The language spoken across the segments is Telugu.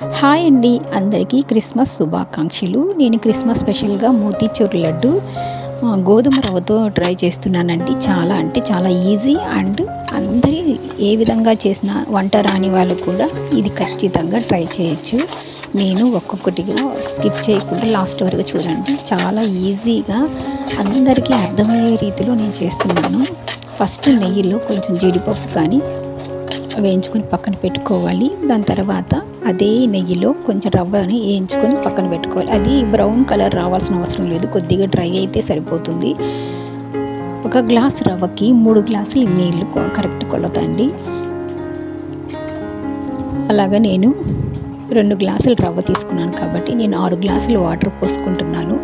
హాయ్ అండి. అందరికీ క్రిస్మస్ శుభాకాంక్షలు. నేను క్రిస్మస్ స్పెషల్గా మోతీచూర్ లడ్డు గోధుమ రవ్వతో ట్రై చేస్తున్నానండి. చాలా అంటే చాలా ఈజీ అండ్ అందరి ఏ విధంగా చేసిన వంట రాని వాళ్ళు కూడా ఇది ఖచ్చితంగా ట్రై చేయొచ్చు. నేను ఒక్కొక్కటిగా స్కిప్ చేయకుండా లాస్ట్ వరకు చూడండి. చాలా ఈజీగా అందరికీ అర్థమయ్యే రీతిలో నేను చేస్తున్నాను. ఫస్ట్ నెయ్యిలో కొంచెం జీడిపప్పు కానీ వేయించుకొని పక్కన పెట్టుకోవాలి. దాని తర్వాత అదే నెయ్యిలో కొంచెం రవ్వని వేయించుకొని పక్కన పెట్టుకోవాలి. అది బ్రౌన్ కలర్ రావాల్సిన అవసరం లేదు. కొద్దిగా డ్రై అయితే సరిపోతుంది. ఒక గ్లాస్ రవ్వకి మూడు గ్లాసులు నీళ్ళు కరెక్ట్ కొలతండి. అలాగా నేను రెండు గ్లాసులు రవ్వ తీసుకున్నాను కాబట్టి నేను ఆరు గ్లాసులు వాటర్ పోసుకుంటున్నాను.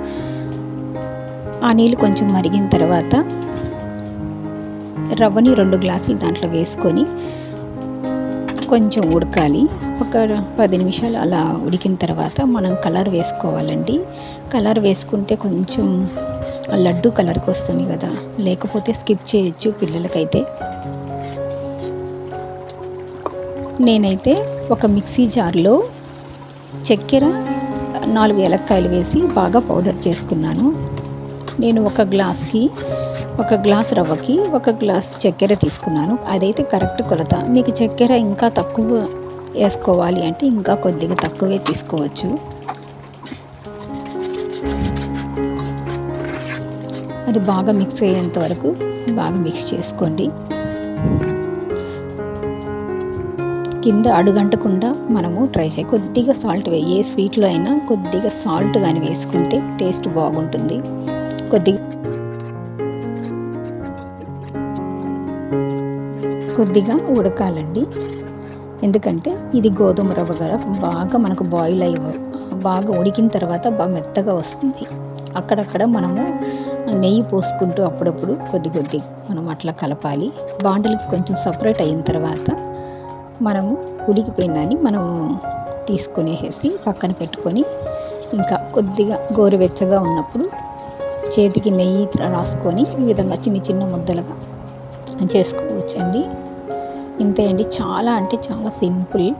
ఆ నీళ్ళు కొంచెం మరిగిన తర్వాత రవ్వని రెండు గ్లాసులు దాంట్లో వేసుకొని కొంచెం ఉడకాలి. ఒక పది నిమిషాలు అలా ఉడికిన తర్వాత మనం కలర్ వేసుకోవాలండి. కలర్ వేసుకుంటే కొంచెం లడ్డు కలర్కి వస్తుంది కదా. లేకపోతే స్కిప్ చేయొచ్చు పిల్లలకైతే. నేనైతే ఒక మిక్సీ జార్లో చక్కెర నాలుగు ఏలక్కాయలు వేసి బాగా పౌడర్ చేసుకున్నాను. నేను ఒక గ్లాస్కి ఒక గ్లాస్ రవ్వకి ఒక గ్లాస్ చక్కెర తీసుకున్నాను. అదైతే కరెక్ట్ కొలత. మీకు చక్కెర ఇంకా తక్కువ వేసుకోవాలి అంటే ఇంకా కొద్దిగా తక్కువే తీసుకోవచ్చు. అది బాగా మిక్స్ అయ్యేంత వరకు బాగా మిక్స్ చేసుకోండి. కింద అడుగంటకుండా మనము ట్రై చేయ కొద్దిగా సాల్ట్ ఏ స్వీట్లో అయినా కొద్దిగా సాల్ట్ కానీ వేసుకుంటే టేస్ట్ బాగుంటుంది. కొద్దిగా. కొద్దిగా ఉడకాలండి. ఎందుకంటే ఇది గోధుమ రవ్వ కదా బాగా మనకు బాయిల్ అయ్యి బాగా ఉడికిన తర్వాత బాగా మెత్తగా వస్తుంది. అక్కడక్కడ మనము నెయ్యి పోసుకుంటూ అప్పుడప్పుడు కొద్ది కొద్దిగా మనం అట్లా కలపాలి. బాండలకి కొంచెం సపరేట్ అయిన తర్వాత మనము ఉడికిపోయిందని మనము తీసుకునేసి పక్కన పెట్టుకొని ఇంకా కొద్దిగా గోరువెచ్చగా ఉన్నప్పుడు చేతికి నెయ్యి రాసుకొని ఈ విధంగా చిన్న చిన్న ముద్దలుగా చేసుకోవచ్చండి. ఇంతే అండి. చాలా అంటే చాలా సింపుల్.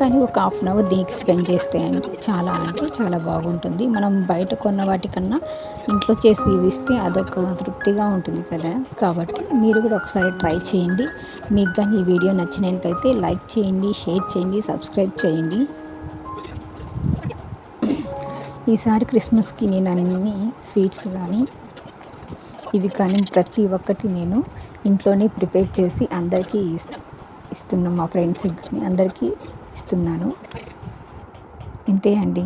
కానీ ఒక హాఫ్ అన్ అవర్ దీనికి స్పెండ్ చేస్తే అంటే చాలా అంటే చాలా బాగుంటుంది. మనం బయట కొన్న వాటికన్నా ఇంట్లో చేసి ఇస్తే అదొక తృప్తిగా ఉంటుంది కదా. కాబట్టి మీరు కూడా ఒకసారి ట్రై చేయండి. మీకు కానీ ఈ వీడియో నచ్చినట్లయితే లైక్ చేయండి షేర్ చేయండి సబ్స్క్రైబ్ చేయండి. ఈసారి క్రిస్మస్కి నేను అన్ని స్వీట్స్ కానీ ఇవి కానీ ప్రతి ఒక్కటి నేను ఇంట్లోనే ప్రిపేర్ చేసి అందరికీ ఇస్- ఇస్తున్నాను. మా ఫ్రెండ్స్కి కానీ అందరికీ ఇస్తున్నాను. ఇంతే అండి.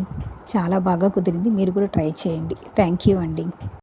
చాలా బాగా కుదిరింది. మీరు కూడా ట్రై చేయండి. థ్యాంక్ యూ అండి.